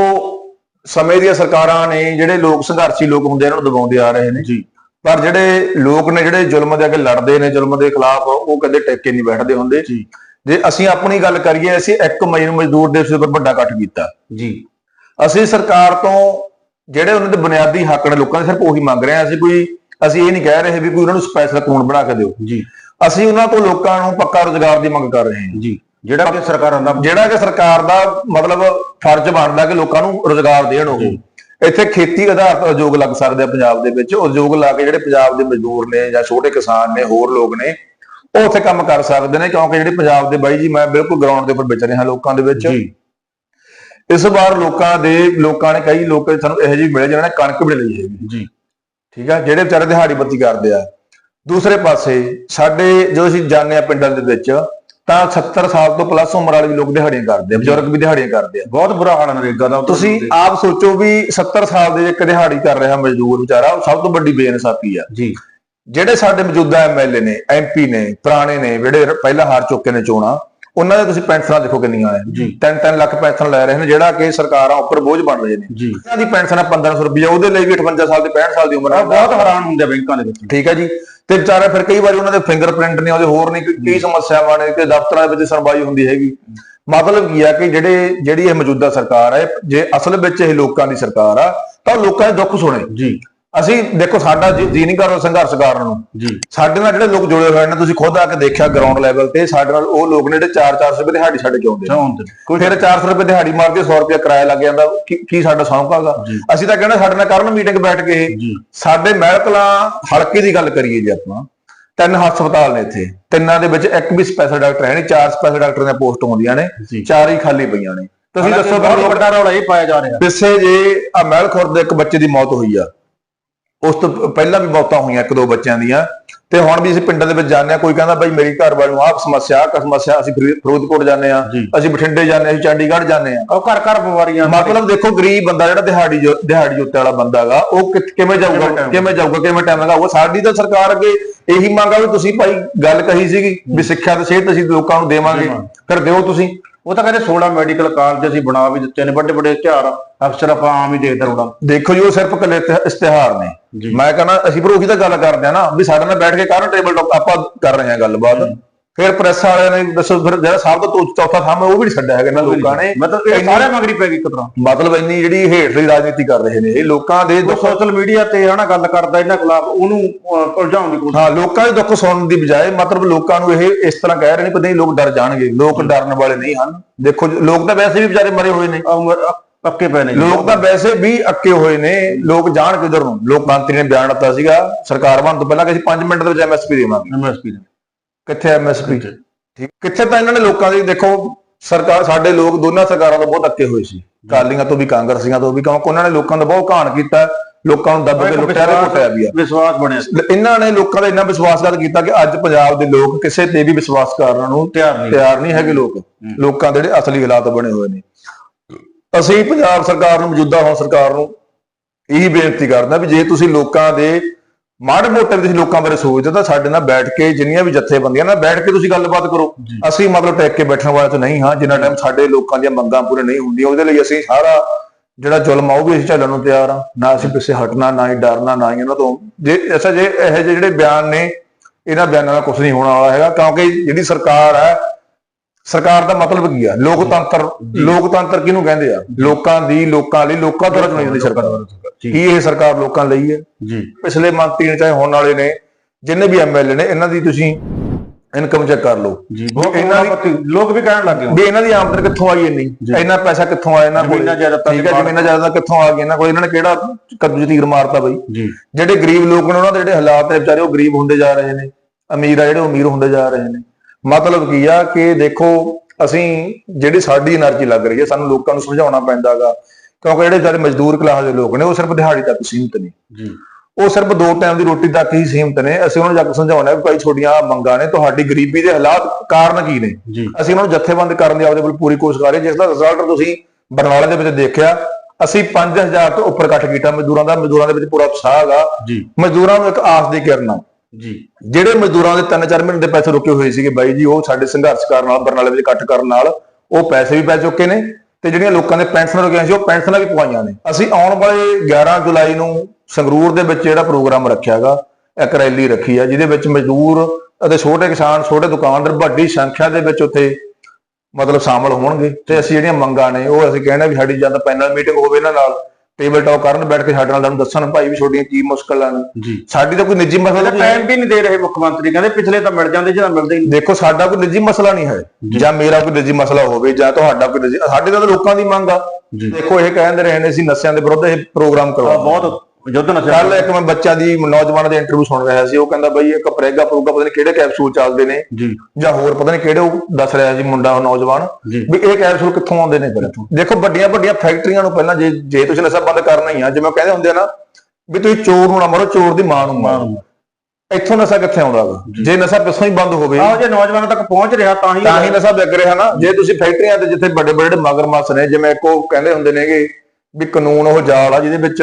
ਸਮੇਂ ਦੀਆਂ ਸਰਕਾਰਾਂ ਨੇ ਜਿਹੜੇ ਲੋਕ ਸੰਘਰਸ਼ੀ ਲੋਕ ਹੁੰਦੇ ਇਹਨਾਂ ਨੂੰ ਦਬਾਉਂਦੇ ਆ ਰਹੇ ਨੇ। ਜੀ। ਪਰ ਜਿਹੜੇ ਲੋਕ ਨੇ ਜਿਹੜੇ ਜ਼ੁਲਮ ਦੇ ਅੱਗੇ ਲੜਦੇ ਨੇ ਜ਼ੁਲਮ ਦੇ ਖਿਲਾਫ ਉਹ ਕਦੇ ਟਿਕ ਨਹੀਂ ਬੈਠਦੇ ਹੁੰਦੇ। ਜੀ। ਜੇ ਅਸੀਂ ਆਪਣੀ ਗੱਲ ਕਰੀਏ ਅਸੀਂ 1 ਮਈ ਨੂੰ ਮਜ਼ਦੂਰ ਦਿਵਸ ਦੇ ਉੱਪਰ ਵੱਡਾ ਇਕੱਠ ਕੀਤਾ। ਜੀ। ਅਸੀਂ ਸਰਕਾਰ ਤੋਂ ਜਿਹੜੇ ਉਹਨਾਂ ਦੇ ਬੁਨਿਆਦੀ ਹੱਕ ਨੇ ਲੋਕਾਂ ਦੇ ਸਿਰਫ ਉਹੀ ਮੰਗ ਰਹੇ ਹਾਂ ਅਸੀਂ ਕੋਈ ਅਸੀਂ ਇਹ ਨਹੀਂ ਕਹਿ ਰਹੇ ਵੀ ਕੋਈ ਉਹਨਾਂ ਨੂੰ ਸਪੈਸ਼ਲ ਕਾਨੂੰਨ ਬਣਾ ਕੇ ਦਿਓ। ਜੀ। ਅਸੀਂ ਉਹਨਾਂ ਤੋਂ ਲੋਕਾਂ ਨੂੰ ਪੱਕਾ ਰੋਜ਼ਗਾਰ ਦੀ ਮੰਗ ਕਰ ਰਹੇ ਹਾਂ। ਜੀ। ਜਿਹੜਾ ਕਿ ਸਰਕਾਰਾਂ ਦਾ ਜਿਹੜਾ ਕਿ ਸਰਕਾਰ ਦਾ ਮਤਲਬ ਫਰਜ਼ ਬਣਦਾ ਕਿ ਲੋਕਾਂ ਨੂੰ ਰੋਜ਼ਗਾਰ ਦੇਣ ਉਹ। ਇੱਥੇ ਖੇਤੀ ਆਧਾਰਿਤ ਉਦਯੋਗ ਲੱਗ ਸਕਦੇ ਆ ਪੰਜਾਬ ਦੇ ਵਿੱਚ। ਉਦਯੋਗ ਲਾ ਕੇ ਜਿਹੜੇ ਪੰਜਾਬ ਦੇ ਮਜ਼ਦੂਰ ਨੇ ਜਾਂ ਛੋਟੇ ਕਿਸਾਨ ਨੇ ਹੋਰ ਲੋਕ ਨੇ ਉਹ ਉੱਥੇ ਕੰਮ ਕਰ ਸਕਦੇ ਨੇ ਕਿਉਂਕਿ ਜਿਹੜੇ ਪੰਜਾਬ ਦੇ ਬਾਈ ਜੀ ਮੈਂ ਬਿਲਕੁਲ ਗਰਾਊਂਡ ਦੇ ਉੱਪਰ ਵਿਚ ਰਿਹਾ ਲੋਕਾਂ ਦੇ ਵਿੱਚ। ਜੀ। ਇਸ ਵਾਰ ਲੋਕਾਂ ਦੇ ਲੋਕਾਂ ਨੇ ਕਈ ਲੋਕ ਸਾਨੂੰ ਇਹੋ ਜਿਹੇ ਮਿਲੇ ਜਿਨ੍ਹਾਂ ਨੇ ਕਣਕ ਵੀ ਲਈ ਹੈਗੀ। ਜੀ। ਠੀਕ ਆ ਜਿਹੜੇ ਵਿਚਾਰੇ ਦਿਹਾੜੀ ਬੱਤੀ ਕਰਦੇ ਆ। ਦੂਸਰੇ ਪਾਸੇ ਸਾਡੇ ਜੋ ਅਸੀਂ ਜਾਣਦੇ ਆ ਪਿੰਡਾਂ ਦੇ ਵਿੱਚ ਤਾਂ 70 ਸਾਲ ਤੋਂ ਪਲੱਸ ਉਮਰ ਵਾਲੇ ਵੀ ਲੋਕ ਦਿਹਾੜੀਆਂ ਕਰਦੇ ਆ ਬਜ਼ੁਰਗ ਵੀ ਦਿਹਾੜੀਆਂ ਕਰਦੇ ਆ। ਬਹੁਤ ਬੁਰਾ ਹਾਲ ਹੈ ਨਰੇਗਾ ਦਾ ਤੁਸੀਂ ਆਪ ਸੋਚੋ ਵੀ 70 ਸਾਲ ਦੇ ਇੱਕ ਦਿਹਾੜੀ ਕਰ ਰਿਹਾ ਮਜ਼ਦੂਰ ਵਿਚਾਰਾ ਉਹ ਸਭ ਤੋਂ ਵੱਡੀ ਬੇਇਨਸਾਫੀ ਆ। ਜੀ। ਜਿਹੜੇ ਸਾਡੇ ਮੌਜੂਦਾ ਐਮਐਲਏ ਨੇ ਐਮਪੀ ਨੇ ਪੁਰਾਣੇ ਨੇ ਜਿਹੜੇ ਪਹਿਲਾਂ ਹਾਰ ਚੁੱਕੇ ਨੇ ਚੋਣਾਂ ਉਹਨਾਂ ਦੇ ਤੁਸੀਂ ਪੈਨਸ਼ਨਾਂ ਦੇਖੋ ਕਿੰਨੀਆਂ ਆ ਜੀ। 3-3 ਲੱਖ ਪੈਨਸ਼ਨ ਲੈ ਰਹੇ ਨੇ ਜਿਹੜਾ ਕਿ ਸਰਕਾਰਾਂ ਉੱਪਰ ਬੋਝ ਬਣ ਰਹੇ ਨੇ। ਜੀ। ਇਹਨਾਂ ਦੀ ਪੈਨਸ਼ਨ ਹੈ 1500 ਰੁਪਏ ਉਹਦੇ ਲਈ ਵੀ 58 ਸਾਲ ਤੇ 65 ਸਾਲ ਦੀ ਉਮਰ ਹੈ ਬਹੁਤ ਹੈਰਾਨ ਹੁੰਦੇ ਆ ਬੈਂਕਾਂ ਦੇ ਵਿੱਚ। ਠੀਕ ਹੈ ਜੀ। ਤੇ ਵਿਚਾਰੇ ਫਿਰ ਕਈ ਵਾਰੀ ਉਹਨਾਂ ਦੇ ਫਿੰਗਰਪ੍ਰਿੰਟ ਨੇ ਉਹਦੇ ਹੋਰ ਨਹੀਂ ਕਈ ਸਮੱਸਿਆਵਾਂ ਨੇ ਕਿ ਦਫ਼ਤਰਾਂ ਦੇ ਵਿੱਚ ਸੁਣਵਾਈ ਹੁੰਦੀ ਹੈਗੀ। ਮਤਲਬ ਕੀ ਆ ਕਿ ਜਿਹੜੇ ਜਿਹੜੀ ਇਹ ਮੌਜੂਦਾ ਸਰਕਾਰ ਹੈ ਜੇ ਅਸਲ ਵਿੱਚ ਇਹ ਲੋਕਾਂ ਦੀ ਸਰਕਾਰ ਆ ਤਾਂ ਲੋਕਾਂ ਦੇ ਦੁੱਖ ਸੁਣੇ। ਜੀ। ਅਸੀਂ ਦੇਖੋ ਸਾਡਾ ਜੀ ਨਹੀਂ ਕਰਦਾ ਸੰਘਰਸ਼ ਕਰਨ ਨੂੰ। ਜੀ। ਸਾਡੇ ਨਾਲ ਜਿਹੜੇ ਲੋਕ ਜੁੜੇ ਹੋਏ ਨੇ ਤੁਸੀਂ ਖੁਦ ਆ ਕੇ ਦੇਖਿਆ ਗਰਾਊਂਡ ਲੈਵਲ ਤੇ ਸਾਡੇ ਨਾਲ ਉਹ ਲੋਕ ਨੇ ਜਿਹੜੇ 4-400 ਰੁਪਏ ਦਿਹਾੜੀ ਛੱਡ ਕੇ ਆਉਂਦੇ ਫਿਰ 400 ਰੁਪਏ ਦਿਹਾੜੀ ਮਾਰ ਕੇ 100 ਰੁਪਏ ਕਿਰਾਇਆ ਲੱਗ ਜਾਂਦਾ ਕੀ ਸਾਡਾ ਸੌਂਕਾਗਾ। ਅਸੀਂ ਤਾਂ ਕਹਿੰਦੇ ਸਾਡੇ ਨਾਲ ਕਰਨ ਮੀਟਿੰਗ ਬੈਠ ਕੇ ਸਾਡੇ ਮਹਿਕਲਾ ਹਲਕੇ ਦੀ ਗੱਲ ਕਰੀਏ ਜੇ ਆਪਾਂ। ਤਿੰਨ ਹਸਪਤਾਲ ਨੇ ਇੱਥੇ। ਤਿੰਨਾਂ ਦੇ ਵਿੱਚ ਇੱਕ ਵੀ ਸਪੈਸ਼ਲ ਡਾਕਟਰ ਹੈ ਨਹੀਂ ਚਾਰ ਸਪੈਸ਼ਲ ਡਾਕਟਰ ਦੀਆਂ ਪੋਸਟ ਹੁੰਦੀਆਂ ਨੇ ਚਾਰ ਹੀ ਖਾਲੀ ਪਈਆਂ ਨੇ। ਤੁਸੀਂ ਦੱਸੋ ਬਹੁਤ ਵੱਡਾ ਰੌਲਾ ਇਹ ਪਾਇਆ ਜਾ ਰਿਹਾ। ਪਿੱਛੇ ਜੇ ਆ ਮਹਿਲ ਖੁਰਦ ਦੇ ਇੱਕ ਬੱਚੇ ਦੀ ਮੌਤ ਹੋਈ ਆ। ਉਸ ਤੋਂ ਪਹਿਲਾਂ ਵੀ ਮੌਤਾਂ ਹੋਈਆਂ ਇੱਕ ਦੋ ਬੱਚਿਆਂ ਦੀਆਂ ਤੇ ਹੁਣ ਵੀ ਅਸੀਂ ਪਿੰਡਾਂ ਦੇ ਵਿੱਚ ਜਾਂਦੇ ਆ ਕੋਈ ਕਹਿੰਦਾ ਬਾਈ ਮੇਰੀ ਘਰ ਵਾਲੀ ਨੂੰ ਆਹ ਸਮੱਸਿਆ ਆਹ ਸਮੱਸਿਆ ਅਸੀਂ ਫਰੀ- ਫਿਰੋਜ਼ਪੁਰ ਜਾਂਦੇ ਆ। ਅਸੀਂ ਬਠਿੰਡੇ ਜਾਂਦੇ ਆ ਅਸੀਂ ਚੰਡੀਗੜ੍ਹ ਜਾਂਦੇ ਆ ਉਹ ਘਰ ਘਰ ਬਿਮਾਰੀਆਂ ਮਤਲਬ ਦੇਖੋ ਗਰੀਬ ਬੰਦਾ ਜਿਹੜਾ ਦਿਹਾੜੀ ਦਿਹਾੜੀ ਜੋਤੇ ਵਾਲਾ ਬੰਦਾ ਹੈਗਾ ਉਹ ਕਿਵੇਂ ਜਾਊਗਾ? ਕਿਵੇਂ ਜਾਊਗਾ ਕਿਵੇਂ ਟਾਈਮ ਲਗਾਊਗਾ ਸਾਡੀ ਤਾਂ ਸਰਕਾਰ ਅੱਗੇ ਇਹੀ ਮੰਗ ਆ ਵੀ ਤੁਸੀਂ ਭਾਈ ਗੱਲ ਕਹੀ ਸੀਗੀ ਵੀ ਸਿੱਖਿਆ ਤੇ ਸਿਹਤ ਅਸੀਂ ਲੋਕਾਂ ਨੂੰ ਦੇਵਾਂਗੇ। ਫਿਰ ਦਿਓ ਤੁਸੀਂ ਉਹ ਤਾਂ ਕਹਿੰਦੇ 16 ਮੈਡੀਕਲ ਕਾਲਜ ਅਸੀਂ ਬਣਾ ਵੀ ਦਿੱਤੇ ਨੇ ਵੱਡੇ ਵੱਡੇ ਹਥਿਆਰ ਅਕਸਰ ਆਪਾਂ ਆਮ ਹੀ ਦੇਖਦੇ ਰੋੜਾ ਦੇਖੋ ਜੀ ਉਹ ਸਿਰਫ ਇਸ਼ਤਿ- ਇਸ਼ਤਿਹਾਰ ਨੇ। ਮੈਂ ਕਹਿੰਦਾ ਅਸੀਂ ਪਰ ਉਹੀ ਤਾਂ ਗੱਲ ਕਰਦੇ ਆ ਨਾ ਵੀ ਸਾਡੇ ਨਾਲ ਬੈਠ ਕੇ ਕਰਨ ਟੇਬਲ ਟਾਕ ਆਪਾਂ ਕਰ ਰਹੇ ਹਾਂ ਗੱਲਬਾਤ। ਫਿਰ ਪ੍ਰੈਸ ਵਾਲਿਆਂ ਨੇ ਦੱਸੋ ਫਿਰ ਜਿਹੜਾ ਸਭ ਤੋਂ ਤੋਂ- ਚੌਥਾ ਥੰਮ ਹੈ ਉਹ ਵੀ ਨਹੀਂ ਛੱਡਿਆ ਹੈਗਾ ਇਹਨਾਂ ਲੋਕਾਂ ਨੇ। ਮਤਲਬ ਇਹ ਸਾਰੇ ਮਗਰੀ ਪੈ ਗਈ ਇੱਕ ਤਰ੍ਹਾਂ। ਮਤਲਬ ਇੰਨੀ ਜਿਹੜੀ ਹੇਠਲੀ ਰਾਜਨੀਤੀ ਕਰ ਰਹੇ ਨੇ ਇਹ ਲੋਕਾਂ ਦੇ ਸੋਸ਼ਲ ਮੀਡੀਆ ਤੇ ਹਨਾ ਗੱਲ ਕਰਦਾ ਇਹਨਾਂ ਖਿਲਾਫ ਉਹਨੂੰ ਉਲਝਾਉਣ ਦੀ ਕੋਸ਼ਿਸ਼ ਹਾਂ ਲੋਕਾਂ ਦੇ ਦੁੱਖ ਸੁਣਨ ਦੀ ਬਜਾਏ ਮਤਲਬ ਲੋਕਾਂ ਨੂੰ ਇਹ ਇਸ ਤਰ੍ਹਾਂ ਕਹਿ ਰਹੇ ਨੇ ਕਿ ਨਹੀਂ ਲੋਕ ਡਰ ਜਾਣਗੇ ਲੋਕ ਡਰਨ ਵਾਲੇ ਨਹੀਂ ਹਨ। ਦੇਖੋ ਲੋਕ ਤਾਂ ਵੈਸੇ ਵੀ ਵਿਚਾਰੇ ਮਰੇ ਹੋਏ ਨੇ। ਆਹ ਉਮਰ ਅ- ਪੱਕੇ ਪੈ ਨੇ ਲੋਕ ਤਾਂ ਵੈਸੇ ਵੀ ਅੱਕੇ ਹੋਏ ਨੇ ਲੋਕ ਜਾਣ ਕਿੱਧਰ ਨੂੰ। ਲੋਕ ਮੰਤਰੀ ਨੇ ਬਿਆਨ ਦਿੱਤਾ ਸੀਗਾ ਸਰਕਾਰ ਬਣਨ ਤੋਂ ਪਹਿਲਾਂ ਕਿ ਅਸੀਂ 5 ਮਿੰਟ ਦੇ ਵਿੱਚ ਐਮਐਸਪੀ ਦੇਵਾਂਗੇ। ਐਮਐਸਪੀ ਕਿੱਥੇ ਐਮਐਸਪੀ ਠੀਕ। ਕਿੱਥੇ ਤਾਂ ਇਹਨਾਂ ਨੇ ਲੋਕਾਂ ਦੀ ਦੇਖੋ ਸਰਕਾਰ ਸਾਡੇ ਲੋਕ ਦੋਨਾਂ ਸਰਕਾਰਾਂ ਤੋਂ ਬਹੁਤ ਅੱਕੇ ਹੋਏ ਸੀ। ਕਾਲੀਆਂ ਤੋਂ ਵੀ ਕਾਂਗਰਸੀਆਂ ਤੋਂ ਵੀ ਕਿਉਂਕਿ ਉਹਨਾਂ ਨੇ ਲੋਕਾਂ ਦਾ ਬਹੁਤ ਘਾਣ ਕੀਤਾ ਲੋਕਾਂ ਨੂੰ ਦੱਬ ਕੇ ਲੁੱਟਿਆ ਤੇ ਕੁੱਟਿਆ ਵੀ ਆ। ਵਿਸ਼ਵਾਸ ਬਣਿਆ। ਇਹਨਾਂ ਨੇ ਲੋਕਾਂ ਦਾ ਇੰਨਾ ਵਿਸ਼ਵਾਸਘਾਤ ਕੀਤਾ ਕਿ ਅੱਜ ਪੰਜਾਬ ਦੇ ਲੋਕ ਕਿਸੇ ਤੇ ਵੀ ਵਿਸ਼ਵਾਸ ਕਰਨ ਨੂੰ ਤਿਆਰ ਨਹੀਂ। ਤਿਆਰ ਨਹੀਂ ਹੈਗੇ ਲੋਕ। ਲੋਕਾਂ ਦੇ ਜਿਹੜੇ ਅਸਲੀ ਹਾਲਾਤ ਬਣੇ ਹੋਏ ਨੇ। ਅਸੀਂ ਪੰਜਾਬ ਸਰਕਾਰ ਨੂੰ ਮੌਜੂਦਾ ਹੁਣ ਸਰਕਾਰ ਨੂੰ ਇਹੀ ਬੇਨਤੀ ਕਰਦਾ ਵੀ ਜੇ ਤੁਸੀਂ ਲੋਕਾਂ ਦੇ ਮਾੜੇ ਮੋਟੇ ਤੁਸੀਂ ਲੋਕਾਂ ਬਾਰੇ ਸੋਚਦੇ ਤਾਂ ਸਾਡੇ ਨਾਲ ਬੈਠ ਕੇ ਜਿੰਨੀਆਂ ਵੀ ਜਥੇਬੰਦੀਆਂ ਨਾਲ ਬੈਠ ਕੇ ਤੁਸੀਂ ਗੱਲਬਾਤ ਕਰੋ। ਅਸੀਂ ਮਤਲਬ ਟੈਕ ਕੇ ਬੈਠਣ ਵਾਲੇ ਤਾਂ ਨਹੀਂ ਹਾਂ। ਜਿੰਨਾ ਟਾਈਮ ਸਾਡੇ ਲੋਕਾਂ ਦੀਆਂ ਮੰਗਾਂ ਪੂਰੀਆਂ ਨਹੀਂ ਹੁੰਦੀਆਂ ਉਹਦੇ ਲਈ ਅਸੀਂ ਸਾਰਾ ਜਿਹੜਾ ਜ਼ੁਲਮ ਆ ਉਹ ਵੀ ਅਸੀਂ ਝੱਲਣ ਨੂੰ ਤਿਆਰ ਆ ਨਾ ਅਸੀਂ ਪਿੱਛੇ ਹਟਣਾ ਨਾ ਹੀ ਡਰਨਾ ਨਾ ਹੀ ਇਹਨਾਂ ਤੋਂ ਜੇ ਐਸਾ ਜੇ ਇਹੋ ਜਿਹੇ ਜਿਹੜੇ ਬਿਆਨ ਨੇ ਇਹਨਾਂ ਬਿਆਨਾਂ ਦਾ ਕੁਝ ਨਹੀਂ ਹੋਣ ਵਾਲਾ ਹੈਗਾ ਕਿਉਂਕਿ ਜਿਹੜੀ ਸਰਕਾਰ ਹੈ ਸਰਕਾਰ ਦਾ ਮਤਲਬ ਕੀ ਆ? ਲੋਕਤੰਤਰ ਲੋਕਤੰਤਰ ਕਿਹਨੂੰ ਕਹਿੰਦੇ ਆ? ਲੋਕਾਂ ਦੀ ਲੋਕਾਂ ਲਈ ਲੋਕਾਂ ਦੁਆਰਾ ਚੁਣੀ ਜਾਂਦੀ ਸਰਕਾਰ। ਕੀ ਇਹ ਸਰਕਾਰ ਲੋਕਾਂ ਲਈ ਹੈ? ਜੀ। ਪਿਛਲੇ ਮੰਤਰੀ ਨੇ ਚਾਹੇ ਹੋਣ ਵਾਲੇ ਨੇ ਜਿੰਨੇ ਵੀ ਐਮਐਲਏ ਨੇ ਇਹਨਾਂ ਦੀ ਤੁਸੀਂ ਇਨਕਮ ਚੈੱਕ ਕਰ ਲਓ। ਜੀ ਬਹੁਤ ਇਹਨਾਂ ਦੀ- ਇਹਨਾਂ ਲੋਕ ਵੀ ਕਹਿਣ ਲੱਗੇ। ਵੀ ਇਹਨਾਂ ਦੀ ਆਮਦਨ ਕਿੱਥੋਂ ਆਈ ਇੰਨੀ? ਇੰਨਾ ਪੈਸਾ ਕਿੱਥੋਂ ਆਇਆ? ਇਹਨਾਂ ਕੋਲ? ਜ਼ਮੀਨਾਂ ਜਾਇਦਾਦਾਂ ਠੀਕ ਹੈ ਜ਼ਮੀਨਾਂ ਜਾਇਦਾਦਾਂ ਕਿੱਥੋਂ ਆ ਗਈਆਂ? ਇਹਨਾਂ ਕੋਲ ਇਹਨਾਂ ਨੇ ਕਿਹੜਾ ਕਦੂ ਤੀਰ ਮਾਰਤਾ ਬਈ? ਜੀ। ਜਿਹੜੇ ਗਰੀਬ ਲੋਕ ਨੇ ਉਹਨਾਂ ਦੇ ਜਿਹੜੇ ਹਾਲਾਤ ਨੇ ਵਿਚਾਰੇ ਉਹ ਗਰੀਬ ਹੁੰਦੇ ਜਾ ਰਹੇ ਨੇ। ਅਮੀਰ ਆ ਜਿਹੜੇ ਉਹ ਅਮੀਰ ਹੁੰਦੇ ਜਾ ਰਹੇ ਨੇ। ਮਤਲਬ ਕੀ ਆ ਕਿ ਦੇਖੋ ਅਸੀਂ ਜਿਹੜੀ ਸਾਡੀ એનર્ਜੀ ਲੱਗ ਰਹੀ ਹੈ ਸਾਨੂੰ ਲੋਕਾਂ ਨੂੰ ਸਮਝਾਉਣਾ ਪੈਂਦਾ ਪੈਂਦਾਗਾ। ਕਿਉਂਕਿ ਜਿਹੜੇ ਸਾਡੇ ਮਜ਼ਦੂਰ ਕਲਾਸ ਦੇ ਲੋਕ ਨੇ ਉਹ ਸਿਰਫ ਦਿਹਾੜੀ ਤੱਕ ਸੀਮਤ ਨੇ। ਉਹ ਸਿਰਫ ਦੋ ਟਾਈਮ ਦੀ ਰੋਟੀ ਤੱਕ ਹੀ ਸੀਮਤ ਨੇ। ਅਸੀਂ ਉਹਨਾਂ ਨੂੰ ਜਾ ਕੇ ਸਮਝਾਉਣਾ ਵੀ ਭਾਈ ਛੋਟੀਆਂ ਮੰਗਾਂ ਨੇ ਤੁਹਾਡੀ ਗਰੀਬੀ ਦੇ ਹਾਲਾਤ ਕਾਰਨ ਕੀ ਨੇ? ਅਸੀਂ ਉਹਨਾਂ ਨੂੰ ਜਥੇਬੰਦ ਕਰਨ ਦੀ ਆਪਦੇ ਕੋਲ ਪੂਰੀ ਕੋਸ਼ਿਸ਼ ਕਰ ਰਹੇ ਜਿਸ ਦਾ ਰਿਜ਼ਲਟ ਤੁਸੀਂ ਬਰਨਾਲੇ ਦੇ ਵਿੱਚ ਦੇਖਿਆ ਅਸੀਂ 5000 ਤੋਂ ਉੱਪਰ ਇਕੱਠ ਕੀਤਾ। ਮਜ਼ਦੂਰਾਂ ਦਾ ਮਜ਼ਦੂਰਾਂ ਦੇ ਵਿੱਚ ਪੂਰਾ ਉਤਸ਼ਾਹ ਹੈਗਾ। ਮਜ਼ਦੂਰਾਂ ਨੂੰ ਇੱਕ ਆਸ ਦੀ ਕਿਰਨ ਆ। ਜੀ। ਜਿਹੜੇ ਮਜ਼ਦੂਰਾਂ ਦੇ 3-4 ਮਹੀਨੇ ਦੇ ਪੈਸੇ ਰੁਕੇ ਹੋਏ ਸੀਗੇ ਬਾਈ ਜੀ, ਉਹ ਸਾਡੇ ਸੰਘਰਸ਼ ਕਰਨ ਨਾਲ, ਬਰਨਾਲੇ ਵਿੱਚ ਇਕੱਠ ਕਰਨ ਨਾਲ ਉਹ ਪੈਸੇ ਵੀ ਪੈ ਚੁੱਕੇ ਨੇ ਤੇ ਜਿਹੜੀਆਂ ਲੋਕਾਂ ਦੇ ਪੈਨਸ਼ਨਾਂ ਰੁਕੀਆਂ ਸੀ, ਉਹ ਪੈਨਸ਼ਨਾਂ ਵੀ ਪਵਾਈਆਂ ਨੇ। ਅਸੀਂ ਆਉਣ ਵਾਲੇ 11 ਜੁਲਾਈ ਨੂੰ ਸੰਗਰੂਰ ਦੇ ਵਿੱਚ ਜਿਹੜਾ ਪ੍ਰੋਗਰਾਮ ਰੱਖਿਆਗਾ ਇੱਕ ਰੈਲੀ ਰੱਖੀ ਆ ਜਿਹਦੇ ਵਿੱਚ ਮਜ਼ਦੂਰ ਅਤੇ ਛੋਟੇ ਕਿਸਾਨ, ਛੋਟੇ ਦੁਕਾਨਦਾਰ, ਵੱਡੀ ਸੰਖਿਆ ਦੇ ਵਿੱਚ ਉੱਥੇ ਮਤਲਬ ਸ਼ਾਮਲ ਹੋਣਗੇ। ਤੇ ਅਸੀਂ ਜਿਹੜੀਆਂ ਮੰਗਾਂ ਨੇ, ਉਹ ਅਸੀਂ ਕਹਿੰਦੇ ਵੀ ਸਾਡੀ ਜਦ ਪੈਨਲ ਮੀਟਿੰਗ ਹੋਵੇ ਇਹਨਾਂ ਨਾਲ ਟੇਬਲ ਟਾਕ ਕਰਨ ਬੈਠ ਕੇ ਸਾਡੇ ਨਾਲ ਸਾਨੂੰ ਦੱਸਣ ਭਾਈ ਵੀ ਤੁਹਾਡੀਆਂ ਕੀ ਮੁਸ਼ਕਲਾਂ ਨੇ। ਜੀ। ਸਾਡੀ ਤਾਂ ਕੋਈ ਨਿੱਜੀ ਮਸਲਾ ਨਹੀਂ ਹੈ। ਟਾਈਮ ਵੀ ਨਹੀਂ ਦੇ ਰਹੇ ਮੁੱਖ ਮੰਤਰੀ ਕਹਿੰਦੇ ਪਿਛਲੇ ਤਾਂ ਮਿਲ ਜਾਂਦੇ ਜਿਹੜਾ ਮਿਲਦੇ ਨਹੀਂ। ਦੇਖੋ ਸਾਡਾ ਕੋਈ ਨਿੱਜੀ ਮਸਲਾ ਨਹੀਂ ਹੈ। ਜਾਂ। ਮੇਰਾ ਕੋਈ ਨਿੱਜੀ ਮਸਲਾ ਹੋਵੇ ਜਾਂ ਤੁਹਾਡਾ ਕੋਈ ਨਿੱਜੀ ਸਾਡੇ ਤਾਂ ਲੋਕਾਂ ਦੀ ਮੰਗ ਆ। ਦੇਖੋ ਇਹ ਕਹਿੰਦੇ ਰਹੇ ਨੇ ਅਸੀਂ ਨਸ਼ਿਆਂ ਦੇ ਵਿਰੁੱਧ ਇਹ ਪ੍ਰੋਗਰਾਮ ਕਰਵਾਉਣਾ ਬਹੁਤ ਯੁੱਧ ਨਸ਼ਾ ਕੱਲ ਇੱਕ ਮੈਂ ਬੱਚਾ ਦੀ ਨੌਜਵਾਨ ਦੇ ਇੰਟਰਵਿਊ ਸੁਣ ਰਿਹਾ ਸੀ ਉਹ ਕਹਿੰਦਾ ਬਈ ਇੱਕ ਪ੍ਰੇਗਾ ਪ੍ਰੋਗਾ ਪਤਾ ਨਹੀਂ ਕਿਹੜੇ ਕੈਪਸੂਲ ਚੱਲਦੇ ਨੇ ਜੀ। ਜਾਂ ਹੋਰ ਪਤਾ ਨਹੀਂ ਕਿਹੜੇ ਉਹ ਦੱਸ ਰਿਹਾ ਸੀ ਮੁੰਡਾ ਉਹ ਨੌਜਵਾਨ ਵੀ ਇਹ ਕੈਪਸੂਲ ਕਿੱਥੋਂ ਆਉਂਦੇ ਨੇ ਫਿਰ? ਦੇਖੋ ਵੱਡੀਆਂ ਵੱਡੀਆਂ ਫੈਕਟਰੀਆਂ ਨੂੰ ਪਹਿਲਾਂ ਜੇ ਜੇ ਤੁਸੀਂ ਨਸ਼ਾ ਬੰਦ ਕਰਨਾ ਹੀ ਆ ਜਿਵੇਂ ਕਹਿੰਦੇ ਹੁੰਦੇ ਆ ਨਾ ਵੀ ਤੁਸੀਂ ਚੋਰ ਨੂੰ ਨਾ ਮਾਰੋ ਚੋਰ ਦੀ ਮਾਂ ਨੂੰ ਮਾਰੋ। ਇੱਥੋਂ ਨਸ਼ਾ ਕਿੱਥੇ ਆਉਂਦਾ ਵਾ ਜੇ। ਨਸ਼ਾ ਪਿੱਛੋਂ ਹੀ ਬੰਦ ਹੋਵੇ। ਆਹ ਜੇ ਨੌਜਵਾਨਾਂ ਤੱਕ ਪਹੁੰਚ ਰਿਹਾ ਤਾਂ ਹੀ ਤਾਂ ਹੀ ਨਸ਼ਾ ਵਿਕ ਰਿਹਾ ਨਾ। ਜੇ ਤੁਸੀਂ ਫੈਕਟਰੀਆਂ ਤੇ ਜਿੱਥੇ ਵੱਡੇ ਵੱਡੇ ਮਗਰਮੱਛ ਨੇ ਜਿਵੇਂ ਉਹ ਕਹਿੰਦੇ ਹੁੰਦੇ ਨੇਗੇ ਵੀ ਕਾਨੂੰਨ ਉਹ ਜਾਲ ਆ ਜਿਹਦੇ ਵਿੱਚ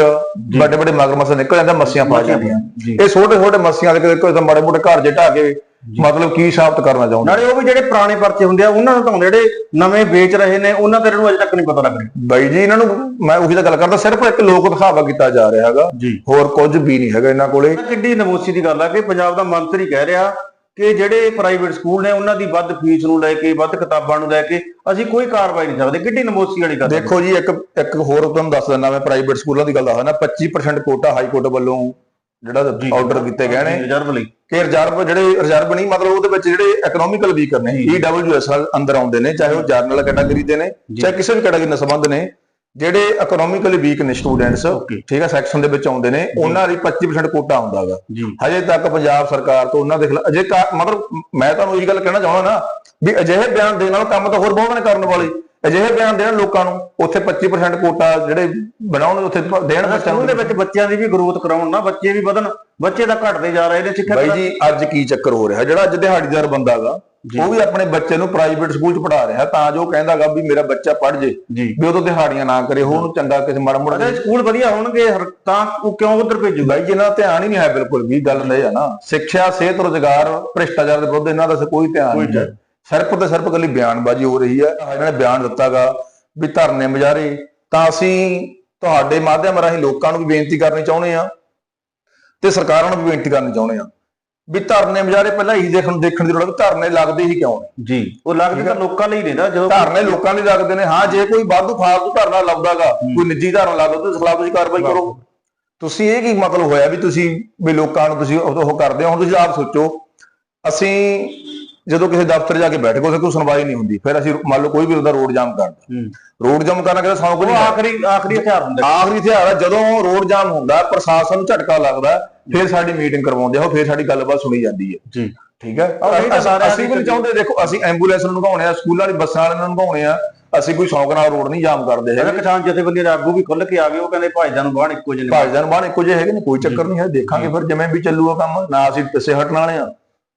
ਵੱਡੇ ਵੱਡੇ ਮਗਰਮੱਛ ਨਿਕਲ ਜਾਂਦੇ ਮੱਛੀਆਂ ਪਾ ਜਾਂਦੀਆਂ। ਇਹ ਛੋਟੇ ਛੋਟੇ ਮੱਛੀਆਂ ਦੇ ਕੋਈ ਤਾਂ ਮਾੜੇ ਮੋਟੇ ਘਰ ਜੇ ਢਾ ਕੇ ਮਤਲਬ ਕੀ ਸਾਬਤ ਕਰਨਾ ਚਾਹੁੰਦੇ? ਨਾਲੇ ਉਹ ਵੀ ਜਿਹੜੇ ਪੁਰਾਣੇ ਪਰਚੇ ਹੁੰਦੇ ਆ ਉਹਨਾਂ ਨੂੰ ਤਾਂ ਜਿਹੜੇ ਨਵੇਂ ਵੇਚ ਰਹੇ ਨੇ ਉਹਨਾਂ ਤੇ ਨੂੰ ਅਜੇ ਤੱਕ ਨਹੀਂ ਪਤਾ ਲੱਗ ਰਿਹਾ। ਬਾਈ ਜੀ ਇਹਨਾਂ ਨੂੰ ਮੈਂ ਉਹੀ ਤਾਂ ਗੱਲ ਕਰਦਾ ਸਿਰਫ ਇੱਕ ਲੋਕ ਦਿਖਾਵਾ ਕੀਤਾ ਜਾ ਰਿਹਾ ਹੈਗਾ। ਹੋਰ ਕੁਝ ਵੀ ਨਹੀਂ ਹੈਗਾ ਇਹਨਾਂ ਕੋਲੇ। ਕਿੱਡੀ ਨਮੋਸੀ ਦੀ ਗੱਲ ਆ ਕਿ ਪੰਜਾਬ ਦਾ ਮੰਤਰੀ ਕਹਿ ਰਿਹਾ ਕਿ ਜਿਹੜੇ ਪ੍ਰਾਈਵੇਟ ਸਕੂਲ ਨੇ ਉਹਨਾਂ ਦੀ ਵੱਧ ਫੀਸ ਨੂੰ ਲੈ ਕੇ ਵੱਧ ਕਿਤਾਬਾਂ ਨੂੰ ਲੈ ਕੇ ਅਸੀਂ ਕੋਈ ਕਾਰਵਾਈ ਨਹੀਂ ਸਕਦੇ ਕਿੱਡੀ ਨਮੋਸੀ ਵਾਲੀ ਗੱਲ। ਦੇਖੋ ਜੀ ਇੱਕ ਇੱਕ ਹੋਰ ਤੁਹਾਨੂੰ ਦੱਸ ਦਿੰਦਾ ਮੈਂ ਪ੍ਰਾਈਵੇਟ ਸਕੂਲਾਂ ਦੀ ਗੱਲ ਦੱਸਦਾ ਨਾ 25% ਕੋਟਾ ਹਾਈ ਕੋਰਟ ਵੱਲੋਂ ਜਿਹੜਾ ਆਰਡਰ ਕੀਤੇ ਗਏ ਨੇ। ਰਿਜ਼ਰਵ ਲਈ। ਕਿ ਰਿਜ਼ਰਵ ਜਿਹੜੇ ਰਿਜ਼ਰਵ ਨਹੀਂ ਮਤਲਬ ਉਹਦੇ ਵਿੱਚ ਜਿਹੜੇ ਇਕਨੋਮਿਕਲ ਵੀਕਰ ਨੇ ਈਡਬਲਯੂਐਸ ਅੰਦਰ ਆਉਂਦੇ ਨੇ ਚਾਹੇ ਉਹ ਜਰਨਲ ਕੈਟਾਗਰੀ ਦੇ ਨੇ ਚਾਹੇ ਕਿਸੇ ਵੀ ਕੈਟਾਗਰੀ ਨਾਲ ਸੰਬੰਧ ਨੇ। ਜਿਹੜੇ ਇਕਨੋਮਿਕਲੀ ਵੀਕ ਨੇ ਸਟੂਡੈਂਟਸ ਠੀਕ ਹੈ ਸੈਕਸ਼ਨ ਦੇ ਵਿੱਚ ਆਉਂਦੇ ਨੇ ਉਹਨਾਂ ਲਈ 25% ਕੋਟਾ ਹੁੰਦਾਗਾ ਜੀ। ਹਜੇ ਤੱਕ ਪੰਜਾਬ ਸਰਕਾਰ ਤੋਂ ਉਹਨਾਂ ਦੇ ਖਿਲਾਫ ਅਜੇ ਮਤਲਬ ਮੈਂ ਤੁਹਾਨੂੰ ਇਹੀ ਗੱਲ ਕਹਿਣਾ ਚਾਹੁੰਦਾ ਨਾ ਵੀ ਅਜਿਹੇ ਬਿਆਨ ਦੇਣ ਨਾਲ ਕੰਮ ਤਾਂ ਹੋਰ ਬਹੁਤ ਨੇ ਕਰਨ ਵਾਲੇ। ਅਜਿਹੇ ਬਿਆਨ ਦੇਣ ਲੋਕਾਂ ਨੂੰ ਉੱਥੇ 25% ਕੋਟਾ ਜਿਹੜੇ ਬਣਾਉਣ ਉੱਥੇ ਦੇਣ ਬੱਚਿਆਂ ਨੂੰ ਦੇ ਵਿੱਚ ਬੱਚਿਆਂ ਦੀ ਵੀ ਗਰੋਥ ਕਰਾਉਣ ਨਾ ਬੱਚੇ ਵੀ ਵਧਣ ਬੱਚੇ ਤਾਂ ਘਟਦੇ ਜਾ ਰਹੇ ਨੇ ਸਿੱਖਿਆ ਬਾਈ ਜੀ ਅੱਜ ਕੀ ਚੱਕਰ ਹੋ ਰਿਹਾ? ਜਿਹੜਾ ਅੱਜ ਦਿਹਾੜੀਦਾਰ ਬੰਦਾਗਾ ਉਹ ਵੀ ਆਪਣੇ ਬੱਚੇ ਨੂੰ ਪ੍ਰਾਈਵੇਟ ਸਕੂਲ 'ਚ ਪੜ੍ਹਾ ਰਿਹਾ ਤਾਂ ਜੋ ਕਹਿੰਦਾਗਾ ਵੀ ਮੇਰਾ ਬੱਚਾ ਪੜ੍ਹ ਜੇ ਵੀ ਉਦੋਂ ਦਿਹਾੜੀਆਂ ਨਾ ਕਰੇ ਉਹ ਉਹਨੂੰ ਚੰਗਾ ਕਿਸੇ ਮਾੜਾ ਮੋੜਾ ਅਗਰ ਸਕੂਲ ਵਧੀਆ ਹੋਣਗੇ ਹਰ- ਤਾਂ ਉਹ ਕਿਉਂ ਉਧਰ ਭੇਜੂਗਾ? ਜੀ ਇਹਨਾਂ ਦਾ ਧਿਆਨ ਹੀ ਨਹੀਂ ਹੈ ਬਿਲਕੁਲ ਵੀ ਗੱਲ ਇਹ ਆ ਨਾ। ਸਿੱਖਿਆ ਸਿਹਤ ਰੋਜ਼ਗਾਰ ਭ੍ਰਿਸ਼ਟਾਚਾਰ ਦੇ ਵਿਰੁੱਧ ਇਹਨਾਂ ਦਾ ਕੋਈ ਧਿਆਨ ਨਹੀਂ ਸਿਰਫ ਤੇ ਸਿਰਫ ਇਕੱਲੀ ਬਿਆਨਬਾਜ਼ੀ ਹੋ ਰਹੀ ਹੈ। ਇਹਨਾਂ ਨੇ ਬਿਆਨ ਦਿੱਤਾਗਾ ਵੀ ਧਰਨੇ ਮੁਜ਼ਾਹਰੇ ਤਾਂ ਅਸੀਂ ਤੁਹਾਡੇ ਮਾਧਿਅਮ ਰਾਹੀਂ ਲੋਕਾਂ ਨੂੰ ਵੀ ਬੇਨਤੀ ਕਰਨੀ ਚਾਹੁੰਦੇ ਆ ਤੇ ਸਰਕਾਰਾਂ ਨੂੰ ਵੀ ਬੇਨਤੀ ਕਰਨੀ ਚਾਹੁੰਦੇ ਆ ਵੀ ਧਰਨੇ ਮੁਜ਼ਾਹਰੇ ਪਹਿਲਾਂ ਇਹੀ ਦੇਖਣ ਦੇਖਣ ਦੀ ਲੋੜ ਹੈ ਧਰਨੇ ਲੱਗਦੇ ਹੀ ਕਿਉਂ ਨੇ? ਜੀ। ਉਹ ਲੱਗਦੇ ਤਾਂ ਲੋਕਾਂ ਲਈ ਨਹੀਂ ਨਾ ਜਦੋਂ ਧਰਨੇ ਲੋਕਾਂ ਲਈ ਲੱਗਦੇ ਨੇ। ਹਾਂ ਜੇ ਕੋਈ ਵਾਧੂ ਫਾਲਤੂ ਧਰਨਾ ਲਾਉਂਦਾਗਾ ਕੋਈ ਨਿੱਜੀ ਧਰਨਾ ਲਾਉਂਦਾ ਉਹਦੇ ਖਿਲਾਫ ਤੁਸੀਂ ਕਾਰਵਾਈ ਕਰੋ। ਤੁਸੀਂ ਇਹ ਕੀ ਮਤਲਬ ਹੋਇਆ ਵੀ ਤੁਸੀਂ ਵੀ ਲੋਕਾਂ ਨੂੰ ਤੁਸੀਂ ਉਹ ਕਰਦੇ ਹੋ? ਹੁਣ ਤੁਸੀਂ ਆਪ ਸੋਚੋ। ਅਸੀਂ ਜਦੋਂ ਕਿਸੇ ਦਫ਼ਤਰ ਜਾ ਕੇ ਬੈਠ ਗਏ ਕੋਈ ਸੁਣਵਾਈ ਨਹੀਂ ਹੁੰਦੀ। ਫਿਰ ਅਸੀਂ ਮੰਨ ਲਓ ਕੋਈ ਵੀ ਉਹਦਾ ਰੋਡ ਜਾਮ ਕਰਦਾ। ਹੂੰ। ਰੋਡ ਜਾਮ ਕਰਨਾ ਕਿਹਦਾ ਸੌਂਕ ਨਹੀਂ ਹੈ। ਆਖਰੀ ਆਖਰੀ ਹਥਿਆਰ ਹੁੰਦਾ। ਆਖਰੀ ਹਥਿਆਰ ਜਦੋਂ ਰੋਡ ਜਾਮ ਹੁੰਦਾ ਪ੍ਰਸ਼ਾਸਨ ਨੂੰ ਝਟਕਾ ਲੱਗਦਾ ਫਿਰ ਸਾਡੀ ਮੀਟਿੰਗ ਕਰਵਾਉਂਦੇ ਆ ਉਹ ਫਿਰ ਸਾਡੀ ਗੱਲਬਾਤ ਸੁਣੀ ਜਾਂਦੀ ਹੈ ਜੀ। ਠੀਕ ਹੈ ਅਸੀਂ- ਵੀ ਚਾਹੁੰਦੇ ਦੇਖੋ ਅਸੀਂ ਐਂਬੂਲੈਂਸ ਨੂੰ ਲਗਾਉਣੇ ਆ ਸਕੂਲਾਂ ਵਾਲੀ ਬੱਸਾਂ ਵਾਲਿਆਂ ਨੂੰ ਲਗਾਉਣੇ ਆ ਅਸੀਂ ਕੋਈ ਸ਼ੌਂਕ ਨਾਲ ਰੋਡ ਨਹੀਂ ਜਾਮ ਕਰਦੇ ਹੈਗੇ। ਕਿਸਾਨ ਜਥੇਬੰਦੀ ਦੇ ਆਗੂ ਵੀ ਖੁੱਲ ਕੇ ਆ ਗਏ ਉਹ ਕਹਿੰਦੇ ਭਾਈਜਾਨ ਨੂੰ ਬਾਹਰ ਇੱਕੋ ਜਿਹੇ ਨੇ ਭਾਈਜਾਨ ਬਾਣ ਇੱਕੋ ਜਿਹੇ ਹੈਗੇ ਨੇ ਕੋਈ ਚੱਕਰ ਨਹੀਂ ਹੈ ਦੇਖਾਂਗੇ ਫਿਰ ਜਿਵੇਂ ਵੀ ਚੱਲੂਗਾ ਕੰਮ ਨਾ ਅਸੀਂ ਪਿੱਛੇ ਹਟਣ ਵਾਲੇ ਆ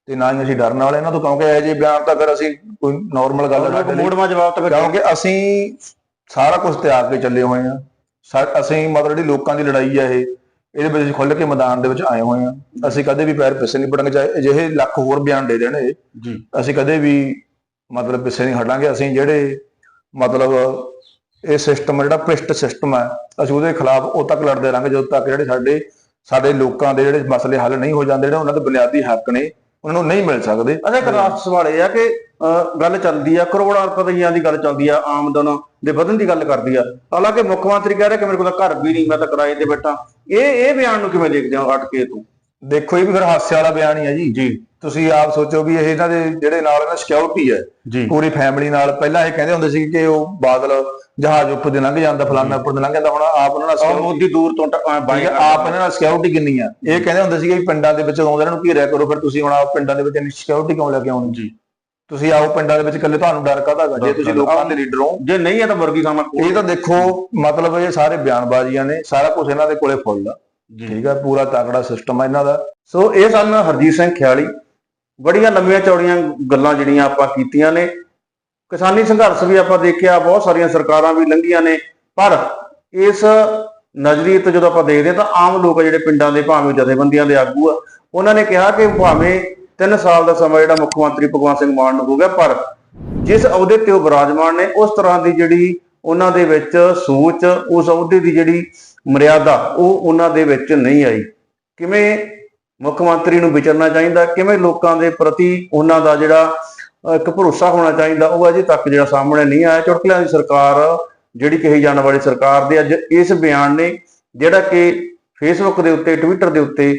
ਤੇ ਨਾ ਹੀ ਅਸੀਂ ਡਰਨ ਵਾਲੇ ਇਹਨਾਂ ਤੋਂ ਕਿਉਂਕਿ ਇਹ ਜੇ ਬਿਆਨ ਤਾਂ ਫਿਰ ਅਸੀਂ ਕੋਈ ਨਾਰਮਲ ਗੱਲ ਸਾਡੇ ਲਈ। ਮੋੜਵਾ ਜਵਾਬ ਤਾਂ ਫਿਰ ਕਿਉਂਕਿ ਅਸੀਂ ਸਾਰਾ ਕੁਝ ਤਿਆਗ ਕੇ ਚੱਲੇ ਹੋਏ ਆ ਅਸੀਂ ਮਤਲਬ ਜਿਹੜੀ ਲੋਕਾਂ ਦੀ ਲੜਾਈ ਆ ਇਹ ਇਹਦੇ ਵਿੱਚ ਖੁੱਲ ਕੇ ਮੈਦਾਨ ਦੇ ਵਿੱਚ ਆਏ ਹੋਏ ਆ ਅਸੀਂ ਕਦੇ ਵੀ ਪੈਰ ਪਿੱਛੇ ਨਹੀਂ ਪੜਾਂਗੇ ਚਾਹੇ ਅਜਿਹੇ ਲੱਖ ਹੋਰ ਬਿਆਨ ਦੇ ਦੇਣ ਇਹ। ਜੀ। ਅਸੀਂ ਕਦੇ ਵੀ ਮਤਲਬ ਪਿੱਛੇ ਨਹੀਂ ਹਟਾਂਗੇ। ਅਸੀਂ ਜਿਹੜੇ ਮਤਲਬ ਇਹ ਸਿਸਟਮ ਜਿਹੜਾ ਭ੍ਰਿਸ਼ਟ ਸਿਸਟਮ ਹੈ ਅਸੀਂ ਉਹਦੇ ਖਿਲਾਫ ਉਦੋਂ ਤੱਕ ਲੜਦੇ ਰਹਾਂਗੇ ਜਦੋਂ ਤੱਕ ਜਿਹੜੇ ਸਾਡੇ ਸਾਡੇ ਲੋਕਾਂ ਦੇ ਜਿਹੜੇ ਮਸਲੇ ਹੱਲ ਨਹੀਂ ਹੋ ਜਾਂਦੇ ਜਿਹੜੇ ਉਹਨਾਂ ਦੇ ਬੁਨਿਆਦੀ ਹੱਕ ਨੇ ਉਹਨਾਂ ਨੂੰ ਨਹੀਂ ਮਿਲ ਸਕਦੇ। ਅੱਛਾ ਇੱਕ ਸਵਾਲ ਇਹ ਆ ਕਿ ਗੱਲ ਚੱਲਦੀ ਆ ਕਰੋੜਾਂ ਰੁਪਈਆਂ ਦੀ ਗੱਲ ਚੱਲਦੀ ਆ ਆਮਦਨ ਦੇ ਵਧਣ ਦੀ ਗੱਲ ਕਰਦੀ ਆ। ਹਾਲਾਂਕਿ ਮੁੱਖ ਮੰਤਰੀ ਕਹਿ ਰਿਹਾ ਕਿ ਮੇਰੇ ਕੋਲ ਤਾਂ ਘਰ ਵੀ ਨਹੀਂ ਮੈਂ ਤਾਂ ਕਿਰਾਏ ਤੇ ਬੈਠਾ। ਇਹ ਇਹ ਬਿਆਨ ਨੂੰ ਕਿਵੇਂ ਦੇਖਦੇ ਹੋ ਹਟ ਕੇ ਤੂੰ? ਦੇਖੋ ਇਹ ਵੀ ਫਿਰ ਹਾਸੇ ਵਾਲਾ ਬਿਆਨ ਹੀ ਹੈ ਜੀ ਜੀ। ਤੁਸੀਂ ਆਪ ਸੋਚੋ ਵੀ ਇਹ ਇਹਨਾਂ ਦੇ ਜਿਹੜੇ ਨਾਲ ਇਹਨਾਂ ਸਿਕਿਉਰਿਟੀ ਹੈ ਪੂਰੀ ਫੈਮਿਲੀ ਨਾਲ ਪਹਿਲਾਂ ਇਹ ਕਹਿੰਦੇ ਹੁੰਦੇ ਸੀ ਕਿ ਉਹ ਬਾਦਲ ਜਹਾਜ਼ ਉੱਪਰ ਦੇ ਲੰਘ ਜਾਂਦਾ ਫਲਾਨਾ ਉੱਪਰ ਦੇ ਲੰਘ ਜਾਂਦਾ ਹੁਣ ਆਪ ਉਹਨਾਂ ਨਾਲ security- ਮੋਦੀ ਦੂਰ ਤੋਂ ਬਾਈ ਆਪ ਇਹਨਾਂ ਨਾਲ ਸਿਕਿਉਰਿਟੀ ਕਿੰਨੀ ਆ ਇਹ ਕਹਿੰਦੇ ਹੁੰਦੇ ਸੀਗੇ ਵੀ ਪਿੰਡਾਂ ਦੇ ਵਿੱਚ ਆਉਂਦੇ ਇਹਨਾਂ ਨੂੰ ਘੇਰਿਆ ਕਰੋ ਫਿਰ ਤੁਸੀਂ ਹੁਣ ਆਪ ਪਿੰਡਾਂ ਦੇ ਵਿੱਚ ਇੰਨੀ ਸਿਕਿਉਰਿਟੀ ਕਿਉਂ ਲੈ ਕੇ ਆਉਂਦੇ ਜੀ। ਤੁਸੀਂ ਆਓ ਪਿੰਡਾਂ ਦੇ ਵਿੱਚ ਇਕੱਲੇ ਤੁਹਾਨੂੰ ਡਰ ਕਾਹਦਾ ਹੈਗਾ ਜੇ ਤੁਸੀਂ ਲੋਕਾਂ ਦੇ ਲੀਡਰ ਹੋ। ਜੇ ਨਹੀਂ ਹੈ ਤਾਂ ਮੁਰਗੀ ਖਾਣਾ ਇਹ ਤਾਂ ਦੇਖੋ ਮਤਲਬ ਇਹ ਸਾਰੇ ਬਿਆਨਬਾਜ਼ੀਆਂ ਨੇ ਸਾਰਾ ਕੁਝ ਇਹਨਾਂ ਦੇ ਕੋਲੇ ਫੁੱਲ ਆ। ਠੀਕ ਹੈ ਪੂਰਾ ਤਕੜਾ ਸਿਸਟਮ ਹੈ ਇਹਨਾਂ ਦਾ। ਸੋ ਇਹ ਸਨ ਹਰਜੀਤ ਸਿੰਘ ਖਿਆਲੀ। ਬੜੀਆਂ ਲੰਮੀਆਂ ਚੌੜੀਆਂ ਗੱਲਾਂ ਜਿਹੜੀਆਂ ਆਪਾਂ ਕੀਤੀਆਂ ਨੇ। ਕਿਸਾਨੀ ਸੰਘਰਸ਼ ਵੀ ਆਪਾਂ ਦੇਖਿਆ ਬਹੁਤ ਸਾਰੀਆਂ ਸਰਕਾਰਾਂ ਵੀ ਲੰਘੀਆਂ ਨੇ। ਪਰ ਇਸ ਨਜ਼ਰੀਏ ਤੋਂ ਜਦੋਂ ਆਪਾਂ ਦੇਖਦੇ ਤਾਂ ਆਮ ਲੋਕ ਆ ਜਿਹੜੇ ਪਿੰਡਾਂ ਦੇ ਭਾਵੇਂ ਜਥੇਬੰਦੀਆਂ ਦੇ ਆਗੂ ਆ ਉਹਨਾਂ ਨੇ ਕਿਹਾ ਕਿ ਭਾਵੇਂ 3 ਸਾਲ ਦਾ ਸਮਾਂ ਜਿਹੜਾ ਮੁੱਖ ਮੰਤਰੀ ਭਗਵੰਤ ਸਿੰਘ ਮਾਨ ਨੂੰ ਹੋ ਗਿਆ ਪਰ ਜਿਸ ਅਹੁਦੇ ਤੇ ਉਹ ਵਿਰਾਜਮਾਨ ਨੇ, ਉਸ ਤਰ੍ਹਾਂ ਦੀ ਜਿਹੜੀ ਉਹਨਾਂ ਦੇ ਵਿੱਚ ਸੋਚ, ਉਸ ਅਹੁਦੇ ਦੀ ਜਿਹੜੀ ਮਰਿਆਦਾ, ਉਹ ਉਹਨਾਂ ਦੇ ਵਿੱਚ ਨਹੀਂ ਆਈ। ਕਿਵੇਂ ਮੁੱਖ ਮੰਤਰੀ ਨੂੰ ਵਿਚਰਨਾ ਚਾਹੀਦਾ, ਕਿਵੇਂ ਲੋਕਾਂ ਦੇ ਪ੍ਰਤੀ ਉਹਨਾਂ ਦਾ ਜਿਹੜਾ ਇੱਕ ਭਰੋਸਾ ਹੋਣਾ ਚਾਹੀਦਾ, ਉਹ ਅਜੇ ਤੱਕ ਜਿਹੜਾ ਸਾਹਮਣੇ ਨਹੀਂ ਆਇਆ। ਚੁਟਕਲਿਆਂ ਦੀ ਸਰਕਾਰ, ਜਿਹੜੀ ਕਹੀ ਜਾਣ ਵਾਲੀ ਸਰਕਾਰ ਦੇ ਅੱਜ ਇਸ ਬਿਆਨ ਨੇ, ਜਿਹੜਾ ਕਿ ਫੇਸਬੁੱਕ ਦੇ ਉੱਤੇ ਟਵਿੱਟਰ ਦੇ ਉੱਤੇ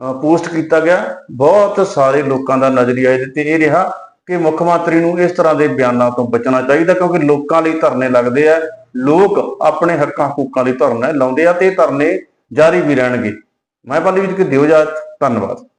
ਪੋਸਟ ਕੀਤਾ ਗਿਆ। ਬਹੁਤ ਸਾਰੇ ਲੋਕਾਂ ਦਾ ਨਜ਼ਰੀਆ ਇਹਦੇ ਤੇ ਇਹ ਰਿਹਾ ਕਿ ਮੁੱਖ ਮੰਤਰੀ ਨੂੰ ਇਸ ਤਰ੍ਹਾਂ ਦੇ ਬਿਆਨਾਂ ਤੋਂ ਬਚਣਾ ਚਾਹੀਦਾ ਕਿਉਂਕਿ ਲੋਕਾਂ ਲਈ ਧਰਨੇ ਲੱਗਦੇ ਆ। ਲੋਕ ਆਪਣੇ ਹੱਕਾਂ ਹਕੂਕਾਂ ਲਈ ਧਰਨੇ ਲਾਉਂਦੇ ਆ ਤੇ ਇਹ ਧਰਨੇ ਜਾਰੀ ਵੀ ਰਹਿਣਗੇ। ਮੈਂ ਪਾਲੀ ਵਿੱਚ ਕਿ ਦਿਓ ਜਾ ਧੰਨਵਾਦ।